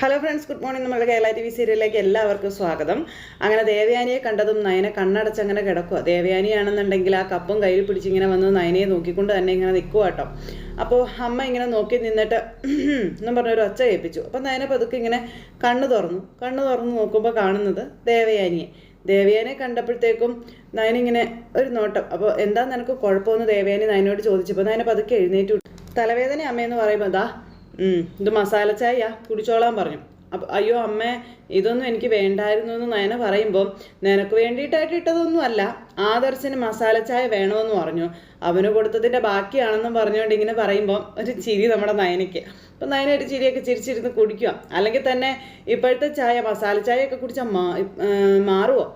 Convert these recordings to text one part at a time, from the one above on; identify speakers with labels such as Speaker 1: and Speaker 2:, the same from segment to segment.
Speaker 1: Hello friends good morning നമ്മുടെ Kerala T V സീരിയലിലേക്ക് എല്ലാവർക്കും സ്വാഗതം. അങ്ങനെ ദേവയാനിയെ കണ്ടതും നയനെ കണ്ണടച്ചങ്ങനെ കിടക്കുക ദേവയാനിയാണെന്നുണ്ടെങ്കിൽ ആ കപ്പും കയ്യിൽ പിടിച്ചിങ്ങനെ വന്ന് നയനയെ നോക്കിക്കൊണ്ട് തന്നെ ഇങ്ങനെ നിൽക്കുക കേട്ടോ അപ്പോൾ അമ്മ ഇങ്ങനെ നോക്കി നിന്നിട്ട് എന്നും പറഞ്ഞൊരു ഒച്ച കേൾപ്പിച്ചു. അപ്പം നയനെ പതുക്കെ ഇങ്ങനെ കണ്ണ് തുറന്നു. കണ്ണ് തുറന്ന് നോക്കുമ്പോൾ കാണുന്നത് ദേവയാനിയെ. ദേവയാനെ കണ്ടപ്പോഴത്തേക്കും നയനിങ്ങനെ ഒരു നോട്ടം. അപ്പോൾ എന്താ നിനക്ക് കുഴപ്പമെന്ന് ദേവയാനി നയനോട് ചോദിച്ചപ്പോൾ നയനെ പതുക്കെ എഴുന്നേറ്റു. തലവേദന അമ്മയെന്ന് പറയുമ്പോൾ ഉം, ഇത് മസാല ചായ കുടിച്ചോളാൻ പറഞ്ഞു. അപ്പം അയ്യോ അമ്മ ഇതൊന്നും എനിക്ക് വേണ്ടായിരുന്നു എന്ന് നയന പറയുമ്പോൾ നിനക്ക് വേണ്ടിയിട്ടായിട്ട് ഇട്ടതൊന്നും അല്ല ആദർശന് മസാല ചായ വേണമെന്ന് പറഞ്ഞു. അവന് കൊടുത്തതിന്റെ ബാക്കിയാണെന്നും പറഞ്ഞുകൊണ്ട് ഇങ്ങനെ പറയുമ്പോൾ ഒരു ചിരി നമ്മുടെ നയനയ്ക്ക്. അപ്പം നയന ഒരു ചിരിയൊക്കെ ചിരിച്ചിരുന്ന് കുടിക്കുക അല്ലെങ്കിൽ തന്നെ ഇപ്പോഴത്തെ ചായ മസാല ചായയൊക്കെ കുടിച്ചാൽ മാ മാറുമോ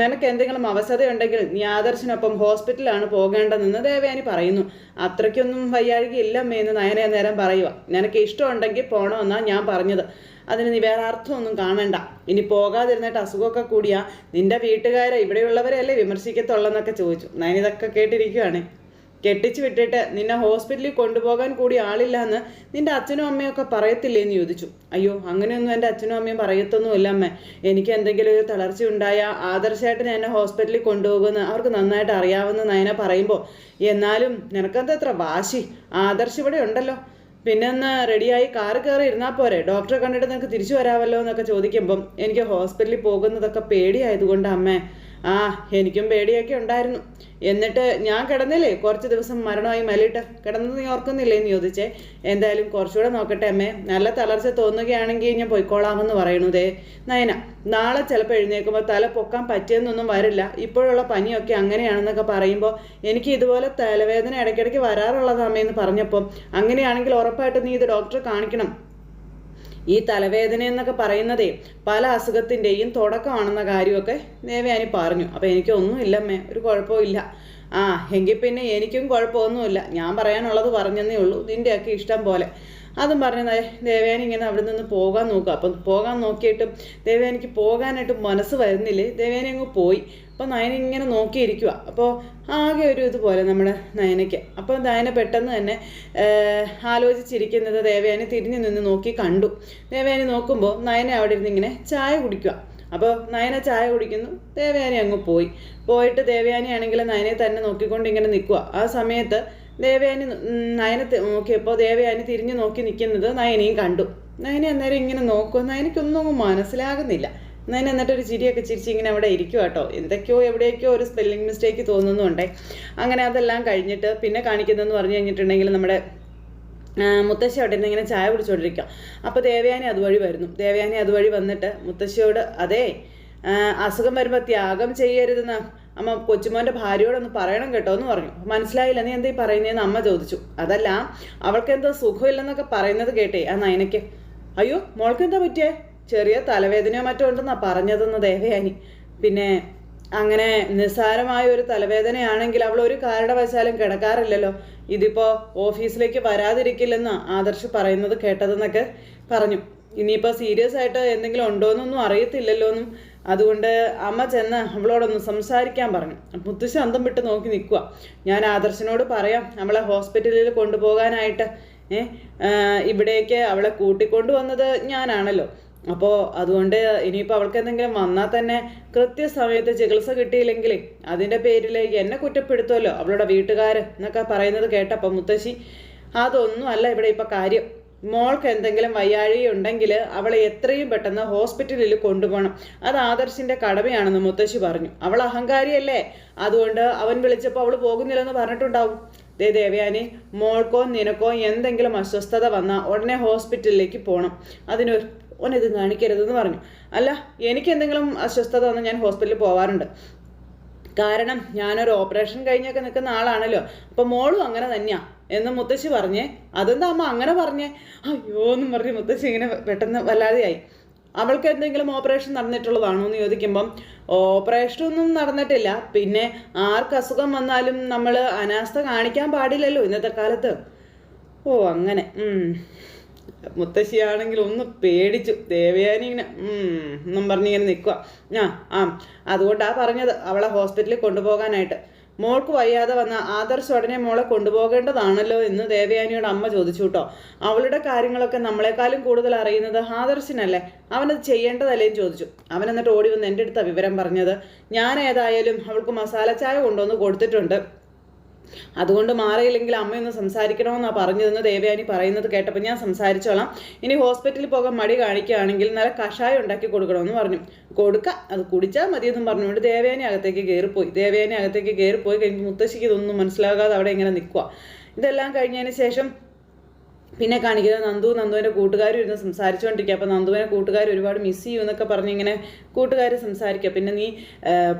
Speaker 1: നിനക്ക് എന്തെങ്കിലും അവശതയുണ്ടെങ്കിൽ നീ ആദർശിനൊപ്പം ഹോസ്പിറ്റലാണ് പോകേണ്ടതെന്ന് ദേവയാനി പറയുന്നു. അത്രയ്ക്കൊന്നും വയ്യാഴികയില്ല എന്ന് നയനെ നേരം പറയുക. നിനക്ക് ഇഷ്ടമുണ്ടെങ്കിൽ പോണമെന്നാ ഞാൻ പറഞ്ഞത്. അതിന് നീ വേറെ അർത്ഥമൊന്നും കാണണ്ട. ഇനി പോകാതിരുന്നിട്ട് അസുഖമൊക്കെ കൂടിയാ നിന്റെ വീട്ടുകാരെ ഇവിടെയുള്ളവരെയല്ലേ വിമർശിക്കത്തുള്ളെന്നൊക്കെ ചോദിച്ചു. നയനിതൊക്കെ ഇതൊക്കെ കേട്ടിരിക്കുവാണ്. കെട്ടിച്ചു വിട്ടിട്ട് നിന്നെ ഹോസ്പിറ്റലിൽ കൊണ്ടുപോകാൻ കൂടി ആളില്ല എന്ന് നിന്റെ അച്ഛനും അമ്മയൊക്കെ പറയത്തില്ലേ എന്ന് ചോദിച്ചു. അയ്യോ അങ്ങനെയൊന്നും എന്റെ അച്ഛനും അമ്മയും പറയത്തൊന്നുമില്ല അമ്മ. എനിക്ക് എന്തെങ്കിലും ഒരു തളർച്ച ഉണ്ടായ ആദർശമായിട്ട് എന്നെ ഹോസ്പിറ്റലിൽ കൊണ്ടുപോകുമെന്ന് അവർക്ക് നന്നായിട്ട് അറിയാവുന്ന നയന പറയുമ്പോൾ എന്നാലും നിനക്കെന്താ എത്ര വാശി? ആദർശ് ഇവിടെ ഉണ്ടല്ലോ. പിന്നെ ഒന്ന് റെഡിയായി കാറ് കയറി ഇരുന്നാൽ പോരെ. ഡോക്ടറെ കണ്ടിട്ട് നിനക്ക് തിരിച്ചു വരാമല്ലോ എന്നൊക്കെ ചോദിക്കുമ്പം എനിക്ക് ഹോസ്പിറ്റലിൽ പോകുന്നതൊക്കെ പേടിയായതുകൊണ്ട് അമ്മേ. ആ എനിക്കും പേടിയൊക്കെ ഉണ്ടായിരുന്നു. എന്നിട്ട് ഞാൻ കിടന്നില്ലേ? കുറച്ച് ദിവസം മരണമായി മലിട്ട്. കിടന്നത് നീ ഓർക്കുന്നില്ലേ എന്ന് ചോദിച്ചേ. എന്തായാലും കുറച്ചുകൂടെ നോക്കട്ടെ അമ്മേ. നല്ല തളർച്ച തോന്നുകയാണെങ്കിൽ ഞാൻ പോയിക്കോളാമെന്ന് പറയണതേ. നയന നാളെ ചിലപ്പോൾ എഴുന്നേൽക്കുമ്പോൾ തല പൊക്കാൻ പറ്റിയെന്നൊന്നും വരില്ല. ഇപ്പോഴുള്ള പനിയൊക്കെ അങ്ങനെയാണെന്നൊക്കെ പറയുമ്പോൾ എനിക്ക് ഇതുപോലെ തലവേദന ഇടയ്ക്കിടയ്ക്ക് വരാറുള്ളതാമേ എന്ന് പറഞ്ഞപ്പോൾ അങ്ങനെയാണെങ്കിൽ ഉറപ്പായിട്ട് നീ ഇത് ഡോക്ടറെ കാണിക്കണം. ഈ തലവേദന എന്നൊക്കെ പറയുന്നതേ പല അസുഖത്തിന്റെയും തുടക്കമാണെന്ന കാര്യമൊക്കെ ദേവയാനി പറഞ്ഞു. അപ്പോൾ എനിക്കൊന്നും ഇല്ലമ്മേ ഒരു കുഴപ്പമില്ല ആ എങ്കിൽ പിന്നെ എനിക്കും കുഴപ്പമൊന്നുമില്ല. ഞാൻ പറയാനുള്ളത് പറഞ്ഞെന്നേ ഉള്ളൂ. നിന്റെയൊക്കെ ഇഷ്ടം പോലെ. അതും പറഞ്ഞു ദേവയാനി ഇങ്ങനെ അവിടെ നിന്ന് പോകാൻ നോക്കുക അപ്പം പോകാൻ നോക്കിയിട്ടും ദേവയാനിക്ക് പോകാനായിട്ട് മനസ്സ് വരുന്നില്ലേ? ദേവയാനി അങ്ങ് പോയി. അപ്പോൾ നയന ഇങ്ങനെ നോക്കിയിരിക്കുക അപ്പോൾ ആകെ ഒരു ഇതുപോലെ നമ്മുടെ നയനയ്ക്ക്. അപ്പോൾ നയന പെട്ടെന്ന് തന്നെ ആലോചിച്ചിരിക്കുന്നത് ദേവയാനി തിരിഞ്ഞു നിന്ന് നോക്കി കണ്ടു. ദേവയാനി നോക്കുമ്പോൾ നയന അവിടെ ഇരുന്ന് ഇങ്ങനെ ചായ കുടിക്കുക അപ്പോൾ നയന ചായ കുടിക്കുന്നു. ദേവയാനി അങ്ങ് പോയി. പോയിട്ട് ദേവയാനി ആണെങ്കിൽ നയനെ തന്നെ നോക്കിക്കൊണ്ട് ഇങ്ങനെ നിൽക്കുക ആ സമയത്ത് ദേവയാനി നയന നോക്കിയപ്പോൾ ദേവയാനി തിരിഞ്ഞു നോക്കി നിൽക്കുന്നത് നയനയും കണ്ടു. നയനെ അന്നേരം ഇങ്ങനെ നോക്കുക നയനയ്ക്കൊന്നും മനസ്സിലാകുന്നില്ല. നയന എന്നിട്ട് ഒരു ചിരിയൊക്കെ ചിരിച്ച് ഇങ്ങനെ അവിടെ ഇരിക്കുക കേട്ടോ എന്തൊക്കെയോ എവിടെയൊക്കെയോ ഒരു സ്പെല്ലിംഗ് മിസ്റ്റേക്ക് തോന്നുന്നുണ്ടേ. അങ്ങനെ അതെല്ലാം കഴിഞ്ഞിട്ട് പിന്നെ കാണിക്കുന്നതെന്ന് പറഞ്ഞു കഴിഞ്ഞിട്ടുണ്ടെങ്കിൽ നമ്മുടെ മുത്തശ്ശി അവിടെ നിന്ന് ഇങ്ങനെ ചായ കുടിച്ചുകൊണ്ടിരിക്കുക അപ്പോൾ ദേവയാനി അതുവഴി വരുന്നു. ദേവയാനി അതുവഴി വന്നിട്ട് മുത്തശ്ശിയോട് അതെ അസുഖം വരുമ്പോൾ ത്യാഗം ചെയ്യരുതെന്ന്. അമ്മ കൊച്ചുമോന്റെ ഭാര്യയോടൊന്ന് പറയണം കേട്ടോ എന്ന് പറഞ്ഞു. മനസ്സിലായില്ല നീ എന്താ പറയുന്നതെന്ന് അമ്മ ചോദിച്ചു. അതല്ല അവൾക്ക് എന്തോ സുഖമില്ലെന്നൊക്കെ പറയുന്നത് കേട്ടേ ആ നയനയ്ക്ക്. അയ്യോ മോൾക്ക് എന്താ പറ്റിയേ? ചെറിയ തലവേദനയോ മറ്റോ ഉണ്ടെന്നാ പറഞ്ഞതെന്ന് ദേവയാനി പിന്നെ അങ്ങനെ നിസ്സാരമായ ഒരു തലവേദനയാണെങ്കിൽ അവൾ ഒരു കാരണവശാലും കിടക്കാറില്ലല്ലോ. ഇതിപ്പോ ഓഫീസിലേക്ക് വരാതിരിക്കില്ലെന്ന് ആദർശ് പറയുന്നത് കേട്ടതെന്നൊക്കെ പറഞ്ഞു. ഇനിയിപ്പോൾ സീരിയസ് ആയിട്ട് എന്തെങ്കിലും ഉണ്ടോയെന്നൊന്നും അറിയത്തില്ലല്ലോ എന്നും അതുകൊണ്ട് അമ്മ ചെന്ന് അവളോടൊന്ന് സംസാരിക്കാൻ പറഞ്ഞു. മുത്തശ്ശി അന്തം വിട്ട് നോക്കി നിൽക്കുക ഞാൻ ആദർശനോട് പറയാം നമ്മളെ ഹോസ്പിറ്റലിൽ കൊണ്ടുപോകാനായിട്ട്. ഏഹ് ഇവിടേക്ക് അവളെ കൂട്ടിക്കൊണ്ടു വന്നത് ഞാനാണല്ലോ. അപ്പോൾ അതുകൊണ്ട് ഇനിയിപ്പോൾ അവൾക്ക് എന്തെങ്കിലും വന്നാൽ തന്നെ കൃത്യസമയത്ത് ചികിത്സ കിട്ടിയില്ലെങ്കിൽ അതിന്റെ പേരിൽ എന്നെ കുറ്റപ്പെടുത്തുമല്ലോ അവളുടെ വീട്ടുകാർ എന്നൊക്കെ പറയുന്നത് കേട്ടപ്പോൾ മുത്തശ്ശി അതൊന്നും അല്ല ഇവിടെ ഇപ്പോൾ കാര്യം. മോൾക്ക് എന്തെങ്കിലും വയ്യാഴി ഉണ്ടെങ്കിൽ അവളെ എത്രയും പെട്ടെന്ന് ഹോസ്പിറ്റലിൽ കൊണ്ടുപോകണം. അത് ആദർശിന്റെ കടമയാണെന്ന് മുത്തശ്ശി പറഞ്ഞു. അവൾ അഹങ്കാരിയല്ലേ? അതുകൊണ്ട് അവൻ വിളിച്ചപ്പോൾ അവൾ പോകുന്നില്ലെന്ന് പറഞ്ഞിട്ടുണ്ടാവും. ദേ ദേവയാനി മോൾക്കോ നിനക്കോ എന്തെങ്കിലും അസ്വസ്ഥത വന്നാൽ ഉടനെ ഹോസ്പിറ്റലിലേക്ക് പോകണം അതിന് ഓനിത് കാണിക്കരുതെന്ന് പറഞ്ഞു. അല്ല എനിക്ക് എന്തെങ്കിലും അസ്വസ്ഥത വന്നാൽ ഞാൻ ഹോസ്പിറ്റലിൽ പോവാറുണ്ട്. കാരണം ഞാനൊരു ഓപ്പറേഷൻ കഴിഞ്ഞൊക്കെ നിൽക്കുന്ന ആളാണല്ലോ. അപ്പൊ മോളും അങ്ങനെ തന്നെയാ. എന്ന് മുത്തശ്ശി പറഞ്ഞേ. അതെന്താ അമ്മ അങ്ങനെ പറഞ്ഞേ? അയ്യോ എന്നും പറഞ്ഞ് മുത്തശ്ശി ഇങ്ങനെ പെട്ടെന്ന് വല്ലാതെയായി. അവൾക്ക് എന്തെങ്കിലും ഓപ്പറേഷൻ നടന്നിട്ടുള്ളതാണോ എന്ന് ചോദിക്കുമ്പം ഓപ്പറേഷനൊന്നും നടന്നിട്ടില്ല. പിന്നെ ആർക്ക് അസുഖം വന്നാലും നമ്മൾ അനാസ്ഥ കാണിക്കാൻ പാടില്ലല്ലോ ഇന്നത്തെ കാലത്ത്. ഓ അങ്ങനെ. മുത്തശ്ശിയാണെങ്കിൽ ഒന്ന് പേടിച്ചു. ദേവയാനി ഇങ്ങനെ ഒന്നും എന്നും പറഞ്ഞിങ്ങനെ നിൽക്കുക ആ ആ അതുകൊണ്ടാ പറഞ്ഞത് അവളെ ഹോസ്പിറ്റലിൽ കൊണ്ടുപോകാനായിട്ട്. മോൾക്ക് വയ്യാതെ വന്ന ആദർശ് ഉടനെ മോളെ കൊണ്ടുപോകേണ്ടതാണല്ലോ എന്ന് ദേവയാനിയുടെ അമ്മ ചോദിച്ചു കേട്ടോ. അവളുടെ കാര്യങ്ങളൊക്കെ നമ്മളെക്കാളും കൂടുതൽ അറിയുന്നത് ആദർശിനല്ലേ? അവനത് ചെയ്യേണ്ടതല്ലേ എന്ന് ചോദിച്ചു. അവൻ എന്നിട്ട് ഓടി വന്ന് എന്റെ അടുത്ത വിവരം പറഞ്ഞത്. ഞാൻ ഏതായാലും അവൾക്ക് മസാല ചായ കൊണ്ടുവന്ന് കൊടുത്തിട്ടുണ്ട്. അതുകൊണ്ട് മാറിയില്ലെങ്കിൽ അമ്മയൊന്ന് സംസാരിക്കണമെന്നാണ് പറഞ്ഞതെന്ന് ദേവയാനി പറയുന്നത് കേട്ടപ്പോൾ ഞാൻ സംസാരിച്ചോളാം. ഇനി ഹോസ്പിറ്റലിൽ പോകാൻ മടി കാണിക്കുകയാണെങ്കിൽ നല്ല കഷായം ഉണ്ടാക്കി കൊടുക്കണമെന്ന് പറഞ്ഞു. കൊടുക്ക അത് കുടിച്ചാൽ മതിയെന്നും പറഞ്ഞുകൊണ്ട് ദേവയാനി അകത്തേക്ക് കയറിപ്പോയി. ദേവയാനി അകത്തേക്ക് കയറിപ്പോയി കഴിഞ്ഞ് മുത്തശ്ശിക്ക് ഇതൊന്നും മനസ്സിലാകാതെ അവിടെ ഇങ്ങനെ നിൽക്കുക ഇതെല്ലാം കഴിഞ്ഞതിന് ശേഷം പിന്നെ കാണിക്കുന്നത് നന്ദു നന്ദുവിന്റെ കൂട്ടുകാരും ഇരുന്ന് സംസാരിച്ചുകൊണ്ടിരിക്കുക. അപ്പോൾ നന്ദുവിനെ കൂട്ടുകാർ ഒരുപാട് മിസ് ചെയ്യും എന്നൊക്കെ പറഞ്ഞ് ഇങ്ങനെ കൂട്ടുകാർ സംസാരിക്കുക. പിന്നെ നീ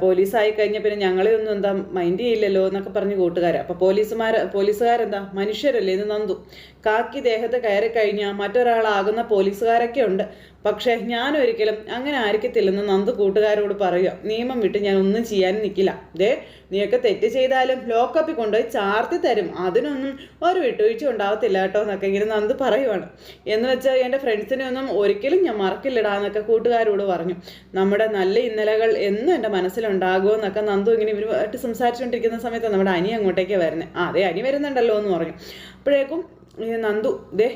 Speaker 1: പോലീസായി കഴിഞ്ഞാൽ പിന്നെ ഞങ്ങളെ ഒന്നും എന്താ മൈൻഡ് ചെയ്യില്ലല്ലോ എന്നൊക്കെ പറഞ്ഞ് കൂട്ടുകാർ അപ്പോൾ പോലീസുമാർ പോലീസുകാരെന്താ? മനുഷ്യരല്ലേ ഇത് നന്ദു. കാക്കി ദേഹത്ത് കയറി കഴിഞ്ഞാൽ മറ്റൊരാളാകുന്ന പോലീസുകാരൊക്കെ ഉണ്ട്. പക്ഷേ ഞാൻ ഒരിക്കലും അങ്ങനെ ആയിരിക്കത്തില്ലെന്ന് നന്ദു കൂട്ടുകാരോട് പറയുക. നിയമം വിട്ട് ഞാൻ ഒന്നും ചെയ്യാൻ നിൽക്കില്ല ദേ നീയൊക്കെ തെറ്റ് ചെയ്താലും ലോക്കപ്പിൽ കൊണ്ടുപോയി ചാർത്തി തരും. അതിനൊന്നും ഒരു വിട്ടുവീഴ്ച ഉണ്ടാവത്തില്ല കേട്ടോ എന്നൊക്കെ ഇങ്ങനെ നന്ദു പറയുവാണ്. എന്ന് വെച്ചാൽ എന്റെ ഫ്രണ്ട്സിനെ ഒന്നും ഒരിക്കലും ഞാൻ മറക്കില്ലടാ എന്നൊക്കെ കൂട്ടുകാരോട് പറഞ്ഞു. നമ്മുടെ നല്ല ഇന്നലകൾ എന്നും എന്റെ മനസ്സിലുണ്ടാകുമോ എന്നൊക്കെ നന്ദു ഇങ്ങനെ ഇവരുമായിട്ട് സംസാരിച്ചുകൊണ്ടിരിക്കുന്ന സമയത്ത് നമ്മുടെ അനി അങ്ങോട്ടേക്ക് വരുന്നത് അതെ അനി വരുന്നുണ്ടല്ലോ എന്ന് പറഞ്ഞു. അപ്പോഴേക്കും നന്ദു ദേ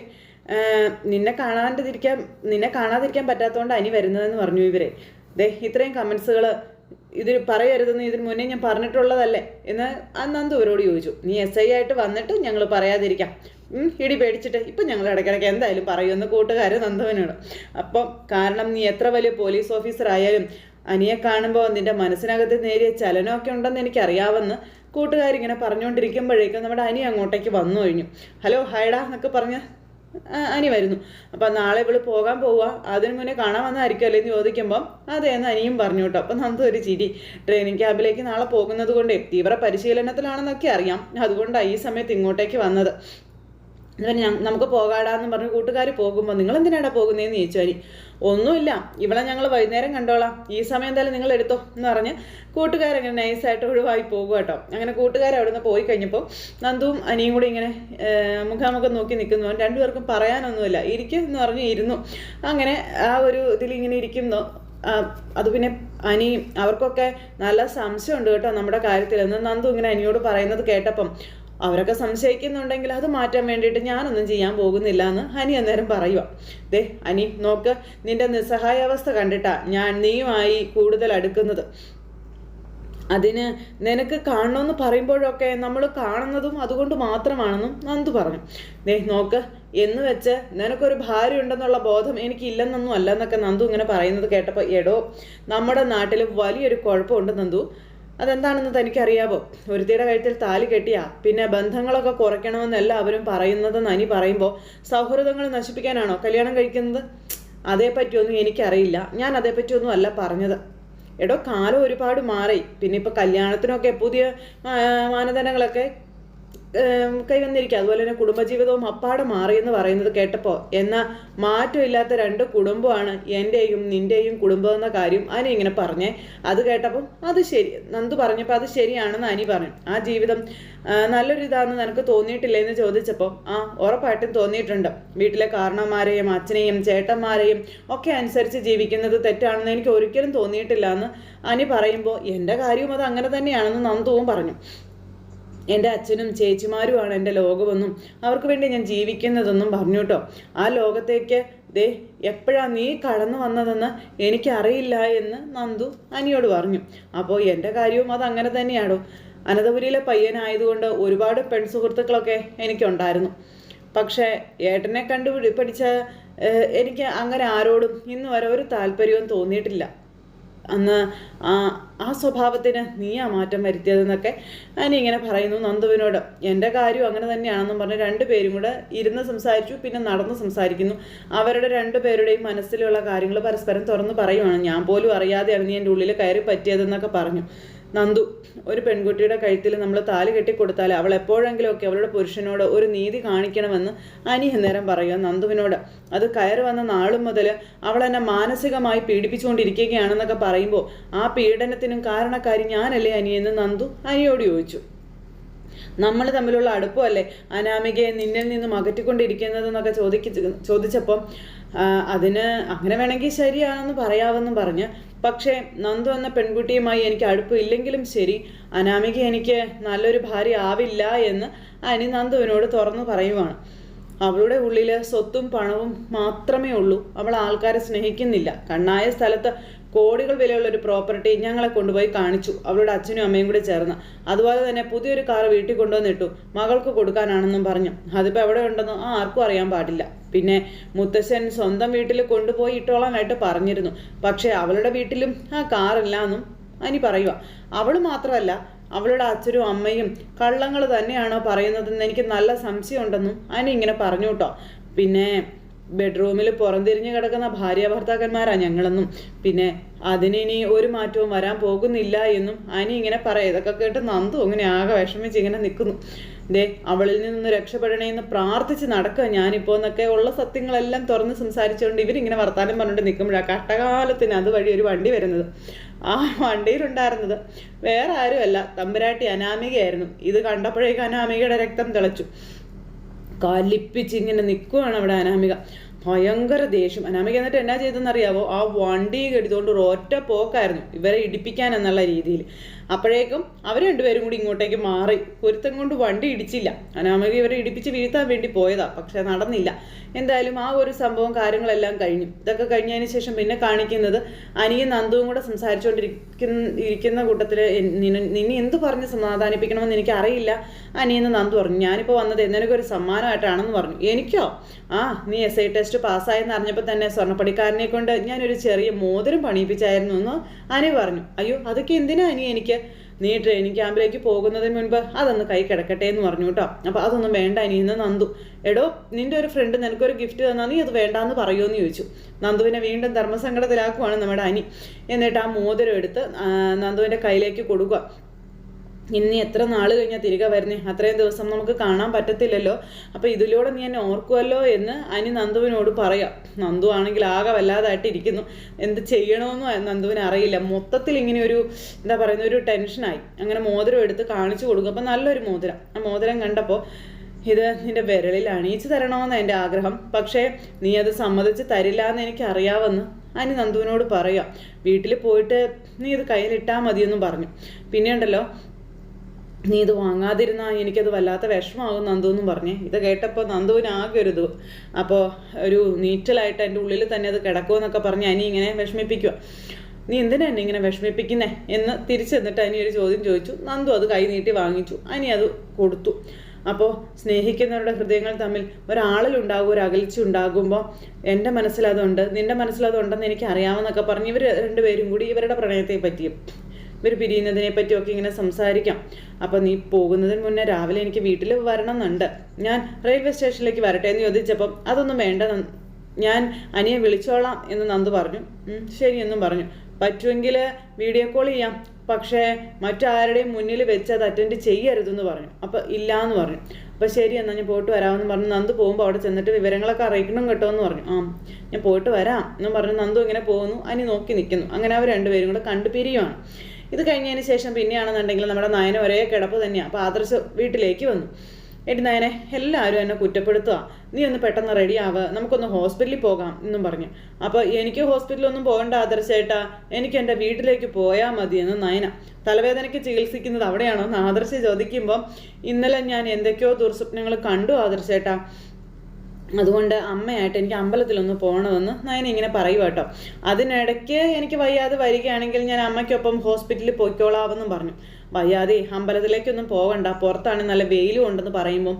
Speaker 1: നിന്നെ കാണാണ്ടിരിക്കാൻ നിന്നെ കാണാതിരിക്കാൻ പറ്റാത്തതുകൊണ്ട് അനി വരുന്നതെന്ന് പറഞ്ഞു ഇവരെ. ദേ ഇത്രയും കമൻസുകൾ ഇത് പറയരുതെന്ന് ഇതിന് മുന്നേ ഞാൻ പറഞ്ഞിട്ടുള്ളതല്ലേ എന്ന് നന്ദു ഇവരോട് ചോദിച്ചു. നീ എസ് ഐ ആയിട്ട് വന്നിട്ട് ഞങ്ങൾ പറയാതിരിക്കാം. ഇടി പേടിച്ചിട്ട് ഇപ്പം ഞങ്ങൾ ഇടയ്ക്കിടയ്ക്ക് എന്തായാലും പറയുമെന്ന് കൂട്ടുകാർ നന്ദുവിനോട്. അപ്പം കാരണം നീ എത്ര വലിയ പോലീസ് ഓഫീസർ ആയാലും അനിയെ കാണുമ്പോൾ നിന്റെ മനസ്സിനകത്ത് നേരിയ ചലനമൊക്കെ ഉണ്ടെന്ന് എനിക്കറിയാമെന്ന് കൂട്ടുകാരിങ്ങനെ പറഞ്ഞുകൊണ്ടിരിക്കുമ്പോഴേക്കും നമ്മുടെ അനി അങ്ങോട്ടേക്ക് വന്നു കഴിഞ്ഞു. ഹലോ ഹൈഡാ എന്നൊക്കെ പറഞ്ഞ് അനി വരുന്നു. അപ്പം നാളെ ഇവൾ പോകാൻ പോവുക അതിന് മുന്നേ കാണാൻ വന്നതായിരിക്കുമല്ലേ എന്ന് ചോദിക്കുമ്പം അതേന്ന് അനിയും പറഞ്ഞു കേട്ടോ. അപ്പം നമുക്ക് ഒരു ചിരി. ട്രെയിനിങ് ക്യാമ്പിലേക്ക് നാളെ പോകുന്നത് കൊണ്ട് തീവ്ര പരിശീലനത്തിലാണെന്നൊക്കെ അറിയാം. അതുകൊണ്ടാണ് ഈ സമയത്ത് ഇങ്ങോട്ടേക്ക് വന്നത്. ഞാൻ നമുക്ക് പോകാടാന്ന് പറഞ്ഞ് കൂട്ടുകാർ പോകുമ്പോൾ നിങ്ങൾ എന്തിനാടാ പോകുന്നതെന്ന് ചോദിച്ചു ഒന്നുമില്ല ഇവളെ ഞങ്ങൾ വൈകുന്നേരം കണ്ടോളാം. ഈ സമയം എന്തായാലും നിങ്ങൾ എടുത്തോ എന്ന് പറഞ്ഞ് കൂട്ടുകാരങ്ങനെ നൈസായിട്ട് ഒഴിവായി പോകുക കേട്ടോ. അങ്ങനെ കൂട്ടുകാർ അവിടെ നിന്ന് പോയി കഴിഞ്ഞപ്പോൾ നന്ദുവും അനിയും കൂടി ഇങ്ങനെ മുഖാമുഖം നോക്കി നിൽക്കുന്നു. രണ്ടുപേർക്കും പറയാനൊന്നുമില്ല. ഇരിക്കും എന്ന് പറഞ്ഞ് ഇരുന്നു. അങ്ങനെ ആ ഒരു ഇതിൽ ഇങ്ങനെ ഇരിക്കുന്നു. അത് പിന്നെ അനി അവർക്കൊക്കെ നല്ല സംശയമുണ്ട് കേട്ടോ നമ്മുടെ കാര്യത്തിൽ എന്ന് നന്ദു ഇങ്ങനെ അനിയോട് പറയുന്നത് കേട്ടപ്പം അവരൊക്കെ സംശയിക്കുന്നുണ്ടെങ്കിൽ അത് മാറ്റാൻ വേണ്ടിയിട്ട് ഞാനൊന്നും ചെയ്യാൻ പോകുന്നില്ല എന്ന് ഹനി അന്നേരം പറയുക ദേ അനി നോക്ക് നിന്റെ നിസ്സഹായാവസ്ഥ കണ്ടിട്ടാ ഞാൻ നീയുമായി കൂടുതൽ അടുക്കുന്നത്. അതിന് നിനക്ക് കാണണമെന്ന് പറയുമ്പോഴൊക്കെ നമ്മൾ കാണുന്നതും അതുകൊണ്ട് മാത്രമാണെന്നും നന്ദു പറഞ്ഞു. ദേ നോക്ക് എന്ന് വെച്ച് നിനക്കൊരു ഭാര്യ ഉണ്ടെന്നുള്ള ബോധം എനിക്കില്ലെന്നൊന്നും അല്ല എന്നൊക്കെ നന്ദു ഇങ്ങനെ പറയുന്നത് കേട്ടപ്പോൾ എടോ നമ്മുടെ നാട്ടിൽ വലിയൊരു കുഴപ്പമുണ്ട് നന്ദു. അതെന്താണെന്ന് തനിക്കറിയാവോ? ഒരുത്തിയുടെ കഴുത്തിൽ താലി കെട്ടിയാ പിന്നെ ബന്ധങ്ങളൊക്കെ കുറയ്ക്കണമെന്നല്ല അവരും പറയുന്നത് നനി പറയുമ്പോൾ സൗഹൃദങ്ങൾ നശിപ്പിക്കാനാണോ കല്യാണം കഴിക്കുന്നത്? അതേപ്പറ്റിയൊന്നും എനിക്കറിയില്ല. ഞാൻ അതേപ്പറ്റിയൊന്നും അല്ല പറഞ്ഞത്. എടോ കാലം ഒരുപാട് മാറി. പിന്നെ ഇപ്പോൾ കല്യാണത്തിനൊക്കെ പുതിയ മാനദണ്ഡങ്ങളൊക്കെ കൈവന്നിരിക്കുക. അതുപോലെ തന്നെ കുടുംബജീവിതവും അപ്പാടെ മാറിയെന്ന് പറയുന്നത് കേട്ടപ്പോൾ എന്നാൽ മാറ്റമില്ലാത്ത രണ്ട് കുടുംബമാണ് എന്റെയും നിന്റെയും കുടുംബം എന്ന കാര്യം അനി ഇങ്ങനെ പറഞ്ഞേ. അത് കേട്ടപ്പോൾ അത് ശരി. നന്ദു പറഞ്ഞപ്പോൾ അത് ശരിയാണെന്ന് അനി പറഞ്ഞു. ആ ജീവിതം നല്ലൊരു ഇതാണെന്ന് നിനക്ക് തോന്നിയിട്ടില്ലേ എന്ന് ചോദിച്ചപ്പോൾ ആ ഉറപ്പായിട്ടും തോന്നിയിട്ടുണ്ട്. വീട്ടിലെ കാരണന്മാരെയും അച്ഛനെയും ചേട്ടന്മാരെയും ഒക്കെ അനുസരിച്ച് ജീവിക്കുന്നത് തെറ്റാണെന്ന് എനിക്ക് ഒരിക്കലും തോന്നിയിട്ടില്ല എന്ന് അനി പറയുമ്പോൾ എന്റെ കാര്യവും അത് അങ്ങനെ തന്നെയാണെന്ന് നന്ദുവും പറഞ്ഞു. എന്റെ അച്ഛനും ചേച്ചിമാരുമാണ് എന്റെ ലോകമെന്നും അവർക്ക് വേണ്ടി ഞാൻ ജീവിക്കുന്നതെന്നും പറഞ്ഞു കേട്ടോ. ആ ലോകത്തേക്ക് ദേ എപ്പോഴാണ് നീ കടന്നു വന്നതെന്ന് എനിക്കറിയില്ല എന്ന് നന്ദു അനിയോട് പറഞ്ഞു. അപ്പോൾ എന്റെ കാര്യവും അത് അങ്ങനെ തന്നെയാണോ അനന്തപുരിയിലെ പയ്യനായതുകൊണ്ട് ഒരുപാട് പെൺസുഹൃത്തുക്കളൊക്കെ എനിക്കുണ്ടായിരുന്നു. പക്ഷേ ഏട്ടനെ കണ്ടുപിടി പഠിച്ച എനിക്ക് അങ്ങനെ ആരോടും ഇന്ന് വരെ ഒരു താല്പര്യവും തോന്നിയിട്ടില്ല. അന്ന് ആ സ്വഭാവത്തിന് നീയാ മാറ്റം വരുത്തിയതെന്നൊക്കെ അനി ഇങ്ങനെ പറയുന്നു നന്ദുവിനോട്. എന്റെ കാര്യം അങ്ങനെ തന്നെയാണെന്നും പറഞ്ഞ് രണ്ടുപേരും കൂടെ ഇരുന്ന് സംസാരിച്ചു പിന്നെ നടന്ന് സംസാരിക്കുന്നു. അവരുടെ രണ്ടുപേരുടെയും മനസ്സിലുള്ള കാര്യങ്ങൾ പരസ്പരം തുറന്ന് പറയുവാണ്. ഞാൻ പോലും അറിയാതെയാണ് നീ എന്റെ ഉള്ളിൽ കയറി പറ്റിയതെന്നൊക്കെ പറഞ്ഞു. നന്ദു ഒരു പെൺകുട്ടിയുടെ കഴുത്തിൽ നമ്മൾ താലി കെട്ടിക്കൊടുത്താൽ അവൾ എപ്പോഴെങ്കിലും ഒക്കെ അവളുടെ പുരുഷനോട് ഒരു നീതി കാണിക്കണമെന്ന് അനി നേരം പറയുക നന്ദുവിനോട് അത് കയറി വന്ന നാളും മുതൽ അവൾ എന്നെ മാനസികമായി പീഡിപ്പിച്ചുകൊണ്ടിരിക്കുകയാണെന്നൊക്കെ പറയുമ്പോൾ ആ പീഡനത്തിനും കാരണക്കാരി ഞാനല്ലേ അനി? എന്ന് നന്ദു അനിയോട് ചോദിച്ചു. നമ്മൾ തമ്മിലുള്ള അടുപ്പമല്ലേ അനാമികയെ നിന്നിൽ നിന്നും അകറ്റിക്കൊണ്ടിരിക്കുന്നതെന്നൊക്കെ ചോദിക്ക ചോദിച്ചപ്പം അതിന് അങ്ങനെ വേണമെങ്കിൽ ശരിയാണെന്ന് പറയാമെന്നും പറഞ്ഞ് പക്ഷേ നന്ദു എന്ന പെൺകുട്ടിയുമായി എനിക്ക് അടുപ്പില്ലെങ്കിലും ശരി. അനാമിക എനിക്ക് നല്ലൊരു ഭാര്യ ആവില്ല എന്ന് അനി നന്ദുവിനോട് തുറന്നു പറയുവാണ്. അവളുടെ ഉള്ളിൽ സ്വത്തും പണവും മാത്രമേ ഉള്ളൂ. അവൾ ആൾക്കാരെ സ്നേഹിക്കുന്നില്ല. കണ്ണായ സ്ഥലത്ത് കോടികൾ വിലയുള്ള ഒരു പ്രോപ്പർട്ടി ഞങ്ങളെ കൊണ്ടുപോയി കാണിച്ചു. അവളുടെ അച്ഛനും അമ്മയും കൂടി ചേർന്ന്. അതുപോലെ തന്നെ പുതിയൊരു കാർ വീട്ടിൽ കൊണ്ടുവന്നിട്ടു മകൾക്ക് കൊടുക്കാനാണെന്നും പറഞ്ഞു. അതിപ്പോൾ എവിടെ ഉണ്ടെന്ന് ആർക്കും അറിയാൻ പാടില്ല. പിന്നെ മുത്തശ്ശൻ സ്വന്തം വീട്ടിൽ കൊണ്ടുപോയി ഇട്ടോളാനായിട്ട് പറഞ്ഞിരുന്നു. പക്ഷേ അവളുടെ വീട്ടിലും ആ കാറില്ല എന്നും അനി പറയുക അവൾ മാത്രമല്ല അവളുടെ അച്ഛനും അമ്മയും കള്ളങ്ങൾ തന്നെയാണോ പറയുന്നതെന്ന് എനിക്ക് നല്ല സംശയമുണ്ടെന്നും അനി ഇങ്ങനെ പറഞ്ഞു കേട്ടോ പിന്നെ ബെഡ്റൂമിൽ പുറംതിരിഞ്ഞ് കിടക്കുന്ന ഭാര്യ ഭർത്താക്കന്മാരാ ഞങ്ങളെന്നും. പിന്നെ അതിനിനി ഒരു മാറ്റവും വരാൻ പോകുന്നില്ല എന്നും അനി ഇങ്ങനെ പറയാം. ഇതൊക്കെ കേട്ട് നന്ദു അങ്ങനെ ആകെ വിഷമിച്ച് ഇങ്ങനെ നിൽക്കുന്നു ദേ അവളിൽ നിന്ന് രക്ഷപ്പെടണേ എന്ന് പ്രാർത്ഥിച്ച് നടക്കുക ഞാനിപ്പോൾ എന്നൊക്കെ ഉള്ള സത്യങ്ങളെല്ലാം തുറന്ന് സംസാരിച്ചുകൊണ്ട് ഇവരിങ്ങനെ വർത്താനം പറഞ്ഞുകൊണ്ട് നിൽക്കുമ്പോഴാണ് കട്ടകാലത്തിന് അതുവഴി ഒരു വണ്ടി വരുന്നത്. ആ വണ്ടിയിലുണ്ടായിരുന്നത് വേറെ ആരുമല്ല. തമ്പുരാട്ടി അനാമികയായിരുന്നു. ഇത് കണ്ടപ്പോഴേക്കും അനാമികയുടെ രക്തം തിളച്ചു. കലിപ്പിച്ച് ഇങ്ങനെ നിൽക്കുവാണ് അവിടെ അനാമിക. ഭയങ്കര ദേഷ്യം. അനാമിക എന്നിട്ട് എന്നാ ചെയ്തെന്നറിയാവോ ആ വണ്ടി എടുത്തുകൊണ്ട് ഒരു ഒറ്റ പോക്കായിരുന്നു. ഇവരെ ഇടിപ്പിക്കാൻ എന്നുള്ള രീതിയിൽ. അപ്പോഴേക്കും അവർ രണ്ടുപേരും കൂടി ഇങ്ങോട്ടേക്ക് മാറി. പൊരുത്തം കൊണ്ട് വണ്ടി ഇടിച്ചില്ല. അനാമിക ഇവരെ ഇടിപ്പിച്ച് വീഴ്ത്താൻ വേണ്ടി പോയതാ. പക്ഷെ നടന്നില്ല. എന്തായാലും ആ ഒരു സംഭവം കാര്യങ്ങളെല്ലാം കഴിഞ്ഞു. ഇതൊക്കെ കഴിഞ്ഞതിന് ശേഷം പിന്നെ കാണിക്കുന്നത് അനിയും നന്ദുവും കൂടെ സംസാരിച്ചുകൊണ്ടിരിക്കുന്ന ഇരിക്കുന്ന കൂട്ടത്തിൽ നിന്നെ എന്ത് പറഞ്ഞ് സമാധാനിപ്പിക്കണമെന്ന് എനിക്ക് അറിയില്ല അനിയെന്ന് നന്ദു പറഞ്ഞു. ഞാനിപ്പോൾ വന്നത് ഒരു സമ്മാനമായിട്ടാണെന്ന് പറഞ്ഞു. എനിക്കോ? ആ നീ എസ് ഐ ടെസ്റ്റ് പാസ്സായെന്ന് അറിഞ്ഞപ്പോൾ തന്നെ സ്വർണപ്പണിക്കാരനെ കൊണ്ട് ഞാനൊരു ചെറിയ മോതിരം പണിയിപ്പിച്ചായിരുന്നു എന്ന് അനി പറഞ്ഞു. അയ്യോ അതൊക്കെ എന്തിനാ അനി എനിക്ക്? നീ ട്രെയിനിങ് ക്യാമ്പിലേക്ക് പോകുന്നതിന് മുൻപ് അതൊന്ന് കൈ കിടക്കട്ടെ എന്ന് പറഞ്ഞു കേട്ടോ. അപ്പോൾ അതൊന്നും വേണ്ട ഇനി ഇന്ന് നന്ദു. എടോ നിന്റെ ഒരു ഫ്രണ്ട് നിനക്കൊരു ഗിഫ്റ്റ് തന്നാൽ നീ അത് വേണ്ടാന്ന് പറയുമെന്ന് ചോദിച്ചു. നന്ദുവിനെ വീണ്ടും ധർമ്മസങ്കടത്തിലാക്കുവാണ് നമ്മുടെ അനി. എന്നിട്ട് ആ മോതിരം എടുത്ത് നന്ദുവിന്റെ കയ്യിലേക്ക് കൊടുക്കുക. ഇനി എത്ര നാൾ കഴിഞ്ഞാൽ തിരികെ വരുന്നേ? അത്രയും ദിവസം നമുക്ക് കാണാൻ പറ്റത്തില്ലല്ലോ. അപ്പോൾ ഇതിലൂടെ നീ എന്നെ ഓർക്കുമല്ലോ എന്ന് അനി നന്ദുവിനോട് പറയാം. നന്ദു ആണെങ്കിൽ ആകെ വല്ലാതായിട്ട് ഇരിക്കുന്നു. എന്ത് ചെയ്യണമെന്നും നന്ദുവിന് അറിയില്ല. മൊത്തത്തിൽ ഇങ്ങനെ ഒരു എന്താ പറയുന്ന ഒരു ടെൻഷനായി. അങ്ങനെ മോതിരം എടുത്ത് കാണിച്ചു കൊടുക്കും. അപ്പോൾ നല്ലൊരു മോതിരം. ആ മോതിരം കണ്ടപ്പോൾ ഇത് നിന്റെ വിരലിൽ അണിയിച്ചു തരണമെന്ന് എന്റെ ആഗ്രഹം. പക്ഷേ നീ അത് സമ്മതിച്ച് തരില്ല എന്ന് എനിക്ക് അറിയാമെന്ന് അനി നന്ദുവിനോട് പറയാം. വീട്ടിൽ പോയിട്ട് നീ ഇത് കയ്യിലിട്ടാൽ മതിയെന്നും പറഞ്ഞു. പിന്നെ ഉണ്ടല്ലോ നീ ഇത് വാങ്ങാതിരുന്നാ എനിക്കത് വല്ലാത്ത വിഷമാകും നന്ദു എന്നും പറഞ്ഞേ. ഇത് കേട്ടപ്പോൾ നന്ദുവിന് ആകെ ഒരു ഇത്. അപ്പോൾ ഒരു നീറ്റലായിട്ട് എന്റെ ഉള്ളിൽ തന്നെ അത് കിടക്കുമെന്നൊക്കെ പറഞ്ഞ് അനി ഇങ്ങനെ വിഷമിപ്പിക്കുക നീ എന്തിനാ എന്നെ ഇങ്ങനെ വിഷമിപ്പിക്കുന്നേ? എന്ന് തിരിച്ചു എന്നിട്ട് അനി ഒരു ചോദ്യം ചോദിച്ചു. നന്ദു അത് കൈ നീട്ടി വാങ്ങിച്ചു. അനി അത് കൊടുത്തു. അപ്പോൾ സ്നേഹിക്കുന്നവരുടെ ഹൃദയങ്ങൾ തമ്മിൽ ഒരാളിലുണ്ടാകും ഒരു അകൽച്ച ഉണ്ടാകുമ്പോൾ എന്റെ മനസ്സിലതുണ്ട് നിന്റെ മനസ്സിലതുണ്ടെന്ന് എനിക്ക് അറിയാമെന്നൊക്കെ പറഞ്ഞ് ഇവർ രണ്ടുപേരും കൂടി ഇവരുടെ പ്രണയത്തെ പറ്റിയും. ഇവർ പിരിയുന്നതിനെ പറ്റിയൊക്കെ ഇങ്ങനെ സംസാരിക്കാം. അപ്പോൾ നീ പോകുന്നതിന് മുന്നേ രാവിലെ എനിക്ക് വീട്ടിൽ വരണം എന്നുണ്ട് ഞാൻ റെയിൽവേ സ്റ്റേഷനിലേക്ക് വരട്ടെ എന്ന് ചോദിച്ചപ്പം അതൊന്നും വേണ്ട ഞാൻ അനിയെ വിളിച്ചോളാം എന്ന് നന്ദു പറഞ്ഞു. "ഉം, ശരി എന്നും പറഞ്ഞു. പറ്റുമെങ്കിൽ വീഡിയോ കോൾ ചെയ്യാം. പക്ഷേ മറ്റാരുടെയും മുന്നിൽ വെച്ച് അത് അറ്റൻഡ് ചെയ്യരുതെന്ന് പറഞ്ഞു. അപ്പോൾ ഇല്ല എന്ന് പറഞ്ഞു. അപ്പോൾ ശരി എന്നാൽ ഞാൻ പോയിട്ട് വരാമെന്ന് പറഞ്ഞു. നന്ദു പോകുമ്പോൾ അവിടെ ചെന്നിട്ട് വിവരങ്ങളൊക്കെ അറിയിക്കണം കേട്ടോ എന്ന് പറഞ്ഞു. ആ ഞാൻ പോയിട്ട് വരാം എന്നും പറഞ്ഞു നന്ദു ഇങ്ങനെ പോകുന്നു. അനി നോക്കി നിൽക്കുന്നു അങ്ങനെ അവർ രണ്ടുപേരും കൂടെ കണ്ടു പിരിയുവാണ്. ഇത് കഴിഞ്ഞതിന് ശേഷം പിന്നെയാണെന്നുണ്ടെങ്കിൽ നമ്മുടെ നയന ഒരേ കിടപ്പ് തന്നെയാണ് അപ്പോൾ ആദർശ് വീട്ടിലേക്ക് വന്നു. എടി നയനെ എല്ലാവരും എന്നെ കുറ്റപ്പെടുത്തുക നീ ഒന്ന് പെട്ടെന്ന് റെഡി ആവുക നമുക്കൊന്ന് ഹോസ്പിറ്റലിൽ പോകാം എന്നും പറഞ്ഞു. അപ്പോൾ എനിക്ക് ഹോസ്പിറ്റലൊന്നും പോകേണ്ട ആദർശേട്ടാ എനിക്ക് എന്റെ വീട്ടിലേക്ക് പോയാൽ എന്ന് നയന. തലവേദനയ്ക്ക് ചികിത്സിക്കുന്നത് അവിടെയാണോ എന്ന് ആദർശ് ചോദിക്കുമ്പോൾ ഇന്നലെ ഞാൻ എന്തൊക്കെയോ ദുർസ്വപ്നങ്ങൾ കണ്ടു ആദർശേട്ടാ അതുകൊണ്ട് അമ്മയായിട്ട് എനിക്ക് അമ്പലത്തിലൊന്ന് പോകണമെന്ന് നയന ഇങ്ങനെ പറയുക കേട്ടോ. അതിനിടയ്ക്ക് എനിക്ക് വയ്യാതെ വരികയാണെങ്കിൽ ഞാൻ അമ്മയ്ക്കൊപ്പം ഹോസ്പിറ്റലിൽ പോയിക്കോളാമെന്നും പറഞ്ഞു. വയ്യാതെ അമ്പലത്തിലേക്കൊന്നും പോകണ്ട. പുറത്താണ് നല്ല വെയിലും ഉണ്ടെന്ന് പറയുമ്പോൾ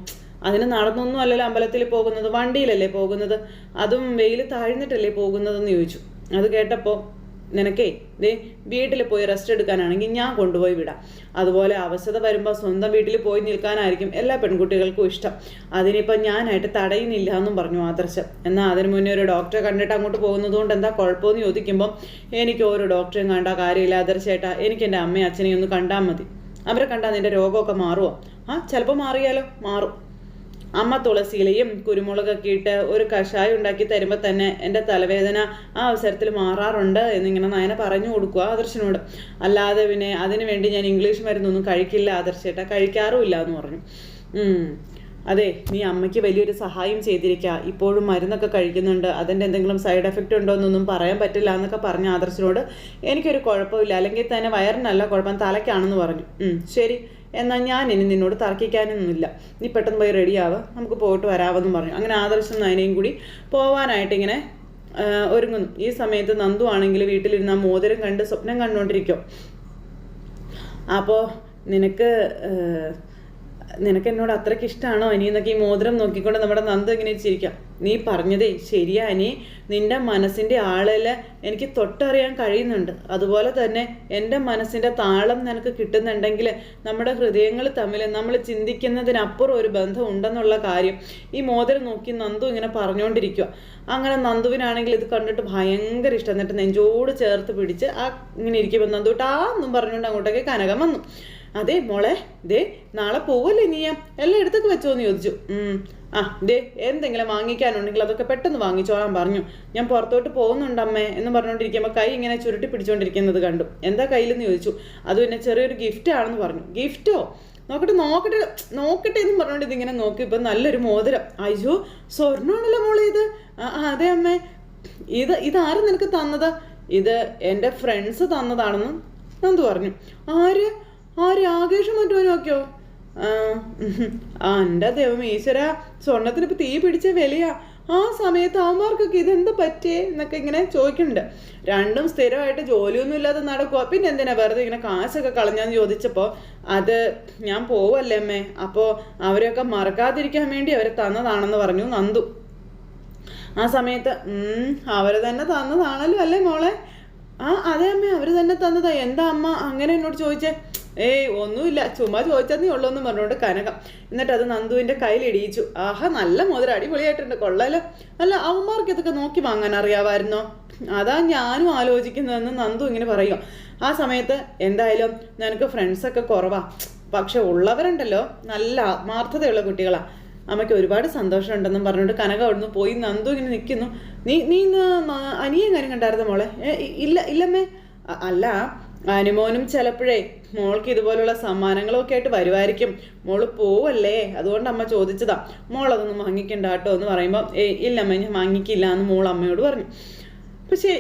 Speaker 1: അതിന് നടന്നൊന്നും അല്ലല്ലോ അമ്പലത്തിൽ പോകുന്നത്. വണ്ടിയിലല്ലേ പോകുന്നത്? അതും വെയിൽ താഴ്ന്നിട്ടല്ലേ പോകുന്നതെന്ന് ചോദിച്ചു. അത് കേട്ടപ്പോൾ നിനക്കേ ദേ വീട്ടിൽ പോയി റെസ്റ്റ് എടുക്കാനാണെങ്കിൽ ഞാൻ കൊണ്ടുപോയി വിടാം. അതുപോലെ അവശത വരുമ്പോൾ സ്വന്തം വീട്ടിൽ പോയി നിൽക്കാനായിരിക്കും എല്ലാ പെൺകുട്ടികൾക്കും ഇഷ്ടം. അതിനിപ്പം ഞാനായിട്ട് തടയുന്നില്ല എന്നും പറഞ്ഞു ആദർശം. എന്നാൽ അതിന് മുന്നേ ഒരു ഡോക്ടറെ കണ്ടിട്ട് അങ്ങോട്ട് പോകുന്നത് കൊണ്ട് എന്താ കുഴപ്പമെന്ന് ചോദിക്കുമ്പോൾ എനിക്ക് ഒരു ഡോക്ടറെയും കണ്ട കാര്യമില്ല ആദർശേട്ടാ എനിക്ക് എന്റെ അമ്മയും അച്ഛനെയും ഒന്ന് കണ്ടാൽ മതി. അവരെ കണ്ടാൽ നിന്റെ രോഗമൊക്കെ മാറുമോ ആ ചിലപ്പോൾ മാറിയാലോ? മാറും. അമ്മ തുളസിയിലയും കുരുമുളകൊക്കെ ഇട്ട് ഒരു കഷായം ഉണ്ടാക്കി തരുമ്പോൾ തന്നെ എന്റെ തലവേദന ആ അവസരത്തിൽ മാറാറുണ്ട് എന്നിങ്ങനെ നയന പറഞ്ഞു കൊടുക്കുക ആദർശനോട്. അല്ലാതെ പിന്നെ അതിനു വേണ്ടി ഞാൻ ഇംഗ്ലീഷ് മരുന്നൊന്നും കഴിക്കില്ല ആദർശേട്ടാ കഴിക്കാറുമില്ല എന്ന് പറഞ്ഞു. അതെ നീ അമ്മയ്ക്ക് വലിയൊരു സഹായം ചെയ്തിരിക്കുക ഇപ്പോഴും മരുന്നൊക്കെ കഴിക്കുന്നുണ്ട്. അതിന്റെ എന്തെങ്കിലും സൈഡ് എഫക്റ്റ് ഉണ്ടോ എന്നൊന്നും പറയാൻ പറ്റില്ല എന്നൊക്കെ പറഞ്ഞ ആദർശനോട് എനിക്കൊരു കുഴപ്പമില്ല. അല്ലെങ്കിൽ തന്നെ വയറിനല്ല കുഴപ്പം തലയ്ക്കാണെന്ന് പറഞ്ഞു. ശരി. എന്നാൽ ഞാൻ ഇനി നിന്നോട് തർക്കിക്കാനൊന്നുമില്ല. നീ പെട്ടെന്ന് പോയി റെഡിയാവുക നമുക്ക് പോയിട്ട് വരാമെന്നും പറഞ്ഞു. അങ്ങനെ ആദർശം നയനയും കൂടി പോവാനായിട്ട് ഇങ്ങനെ ഒരുങ്ങുന്നു. ഈ സമയത്ത് നന്ദു ആണെങ്കിൽ വീട്ടിലിരുന്ന മോതിരം കണ്ട് സ്വപ്നം കണ്ടുകൊണ്ടിരിക്കും അപ്പോൾ നിനക്ക് നിനക്ക് എന്നോട് അത്രയ്ക്ക് ഇഷ്ടമാണോ ഇനി എന്നൊക്കെ ഈ മോതിരം നോക്കിക്കൊണ്ട് നമ്മുടെ നന്ദു ഇങ്ങനെ ചിരിക്കാം. നീ പറഞ്ഞതേ ശരിയാ നീ നിന്റെ മനസ്സിന്റെ ആളിൽ എനിക്ക് തൊട്ടറിയാൻ കഴിയുന്നുണ്ട്. അതുപോലെ തന്നെ എന്റെ മനസ്സിന്റെ താളം നിനക്ക് കിട്ടുന്നുണ്ടെങ്കിൽ നമ്മുടെ ഹൃദയങ്ങൾ തമ്മിൽ നമ്മൾ ചിന്തിക്കുന്നതിനപ്പുറം ഒരു ബന്ധം ഉണ്ടെന്നുള്ള കാര്യം ഈ മോതിരം നോക്കി നന്ദു ഇങ്ങനെ പറഞ്ഞുകൊണ്ടിരിക്കുക അങ്ങനെ നന്ദുവിനാണെങ്കിൽ ഇത് കണ്ടിട്ട് ഭയങ്കര ഇഷ്ടം. എന്നിട്ട് നെഞ്ചോട് ചേർത്ത് പിടിച്ച് ആ ഇങ്ങനെ ഇരിക്കുമ്പോൾ നന്ദു ടാ എന്നും പറഞ്ഞുകൊണ്ട് അങ്ങോട്ടേക്ക് കനകം വന്നു. അതെ മോളെ ദേ നാളെ പോവല്ലേ നീയാ? എല്ലാം എടുത്തൊക്കെ വെച്ചോന്ന് ചോദിച്ചു. ആ ദേ എന്തെങ്കിലും വാങ്ങിക്കാനുണ്ടെങ്കിൽ അതൊക്കെ പെട്ടെന്ന് വാങ്ങിച്ചോളാൻ പറഞ്ഞു. ഞാൻ പുറത്തോട്ട് പോകുന്നുണ്ട് അമ്മേ എന്ന് പറഞ്ഞുകൊണ്ടിരിക്കുമ്പോൾ കൈ ഇങ്ങനെ ചുരുട്ടി പിടിച്ചുകൊണ്ടിരിക്കുന്നത് കണ്ടു. എന്താ കയ്യിലെന്ന് ചോദിച്ചു. അത് പിന്നെ ചെറിയൊരു ഗിഫ്റ്റ് ആണെന്ന് പറഞ്ഞു. ഗിഫ്റ്റോ നോക്കട്ടെ നോക്കട്ടെ നോക്കട്ടെ എന്ന് പറഞ്ഞുകൊണ്ട് ഇതിങ്ങനെ നോക്കി. ഇപ്പം നല്ലൊരു മോതിരം. അയ്യോ സ്വർണമാണല്ലോ മോളെ ഇത്. അതെ അമ്മേ. ഇത് ഇതാരും നിനക്ക് തന്നത്? ഇത് എന്റെ ഫ്രണ്ട്സ് തന്നതാണെന്ന് നന്ദു പറഞ്ഞു. ആര്? ആര്? ആകേഷം മറ്റോ നോക്കിയോ ആ എന്റെ ദൈവം ഈശ്വര സ്വർണത്തിന് ഇപ്പം തീ പിടിച്ച വിലയാ. ആ സമയത്ത് അവന്മാർക്കൊക്കെ ഇതെന്താ പറ്റിയേ എന്നൊക്കെ ഇങ്ങനെ ചോദിക്കുന്നുണ്ട്. രണ്ടും സ്ഥിരമായിട്ട് ജോലിയൊന്നും ഇല്ലാതെ നടക്കുക പിന്നെ എന്തിനാ വെറുതെ ഇങ്ങനെ കാശൊക്കെ കളഞ്ഞാന്ന് ചോദിച്ചപ്പോൾ അത് ഞാൻ പോവല്ലേ അമ്മേ? അപ്പോൾ അവരെയൊക്കെ മറക്കാതിരിക്കാൻ വേണ്ടി അവരെ തന്നതാണെന്ന് പറഞ്ഞു നന്ദു. ആ സമയത്ത് അവർ തന്നെ തന്നതാണല്ലോ അല്ലേ മോളെ? ആ അതെ അമ്മ അവർ തന്നെ തന്നതാ. എന്താ അമ്മ അങ്ങനെ എന്നോട് ചോദിച്ചേ? ഏയ് ഒന്നുമില്ല. ചുമ്മാ ചോദിച്ചതേ ഉള്ളൂ എന്ന് പറഞ്ഞുകൊണ്ട് കനകം. എന്നിട്ട് അത് നന്ദുവിന്റെ കയ്യിൽ ഇടിയിച്ചു. ആഹാ നല്ല മോതിരം അടിപൊളിയായിട്ടുണ്ട്. കൊള്ളാലോ. അല്ല അവന്മാർക്ക് ഇതൊക്കെ നോക്കി വാങ്ങാൻ അറിയാമായിരുന്നോ? അതാ ഞാനും ആലോചിക്കുന്നതെന്ന് നന്ദു ഇങ്ങനെ പറയും ആ സമയത്ത് എന്തായാലും നിനക്ക് ഫ്രണ്ട്സൊക്കെ കുറവാ. പക്ഷെ ഉള്ളവരുണ്ടല്ലോ. നല്ല ആത്മാർത്ഥതയുള്ള കുട്ടികളാ. അമ്മയ്ക്ക് ഒരുപാട് സന്തോഷമുണ്ടെന്നും പറഞ്ഞുകൊണ്ട് കനക അവിടുന്ന് പോയി. നന്ദു ഇങ്ങനെ നിൽക്കുന്നു. നീ നീ ഇന്ന് അനിയൻ കാര്യം കണ്ടായിരുന്നു മോളെ? ഇല്ല ഇല്ലമ്മേ. അല്ല അനുമോനും ചിലപ്പോഴേ മോൾക്ക് ഇതുപോലുള്ള സമ്മാനങ്ങളൊക്കെ ആയിട്ട് വരുമായിരിക്കും മോൾ പോവല്ലേ? അതുകൊണ്ട് അമ്മ ചോദിച്ചതാ. മോൾ അതൊന്നും വാങ്ങിക്കണ്ട കേട്ടോ എന്ന് പറയുമ്പോൾ ഏ ഇല്ലമ്മ ഞാൻ വാങ്ങിക്കില്ല എന്ന് മോൾ അമ്മയോട് പറഞ്ഞു. പക്ഷേ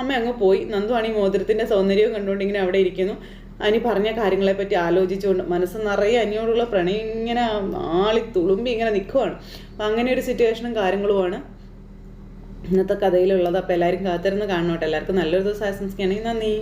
Speaker 1: അമ്മ അങ്ങ് പോയി. നന്ദുവാണ് ഈ മോതിരത്തിന്റെ സൗന്ദര്യവും കണ്ടുകൊണ്ട് ഇങ്ങനെ അവിടെ ഇരിക്കുന്നു. അനി പറഞ്ഞ കാര്യങ്ങളെപ്പറ്റി ആലോചിച്ചുകൊണ്ട് മനസ്സ് നിറയെ അനിയോടുള്ള പ്രണയം ഇങ്ങനെ ആളി തുളുമ്പി ഇങ്ങനെ നിൽക്കുവാണ് അപ്പം അങ്ങനെ ഒരു സിറ്റുവേഷനും കാര്യങ്ങളുമാണ് ഇന്നത്തെ കഥയിലുള്ളത്. അപ്പോൾ എല്ലാവരും കാത്തിരുന്ന് കാണണോട്ടെ. എല്ലാവർക്കും നല്ലൊരു ദിവസം ആശംസിക്കുകയാണെങ്കിൽ നന്ദി.